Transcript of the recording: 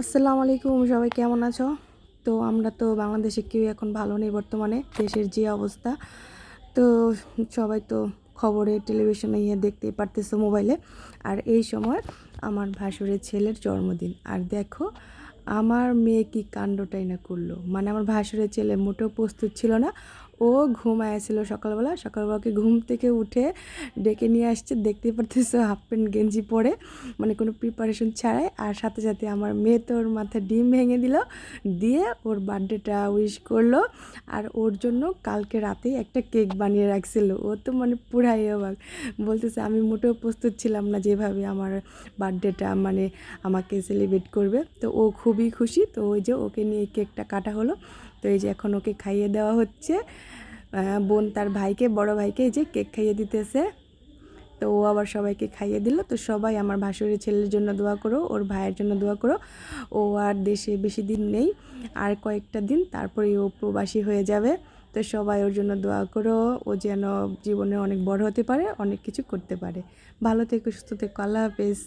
আসসালামু আলাইকুম, সবাই কেমন আছো? তো আমরা তো বাংলাদেশে কেউ এখন ভালো নেই বর্তমানে, দেশের যে অবস্থা। তো সবাই তো খবরে, টেলিভিশনে ইয়ে দেখতেই পারতেছো মোবাইলে। আর এই সময় আমার ভাসুরের ছেলের জন্মদিন। আর দেখো, আমার মেয়ে কি কাণ্ডটাই না করল। মানে আমার ভাসুরের ছেলে মোটেও প্রস্তুত ছিল না। ও ঘুমায় ছিল সকালবেলা। সকালবেলাকে ঘুম থেকে উঠে ডেকে নিয়ে আসছে। দেখতেই পারতেছো হাফ প্যান্ট, গেঞ্জি পরে মানে কোনো প্রিপারেশন ছাড়াই। আর সাথে সাথে আমার মেয়ে তো ওর মাথায় ডিম ভেঙে দিল। দিয়ে ওর বার্থডেটা উইশ করল। আর ওর জন্য কালকে রাতে একটা কেক বানিয়ে রাখছিল। ও তো মানে পুরাই অবাক। বলতেছে, আমি মোটেও প্রস্তুত ছিলাম না যেভাবে আমার বার্থডেটা মানে আমাকে সেলিব্রেট করবে। তো ও খুবই খুশি। তো ওই যে ওকে নিয়ে কেকটা কাটা হলো। তো এই যে এখন ওকে খাইয়ে দেওয়া হচ্ছে। বোন তার ভাইকে, বড় ভাইকে এই যে কেক খাইয়ে দিতেছে। তো ও আবার সবাইকে খাইয়ে দিল। তো সবাই আমার ভাসুরের ছেলের জন্য দোয়া করো, ওর ভাইয়ের জন্য দোয়া করো। ও আর দেশে বেশি দিন নেই, আর কয়েকটা দিন তারপরে ও প্রবাসী হয়ে যাবে। তো সবাই ওর জন্য দোয়া করো, ও যেন জীবনে অনেক বড় হতে পারে, অনেক কিছু করতে পারে। ভালো থেকো, সুস্থ থেকো, আল্লাহ হাফেজ।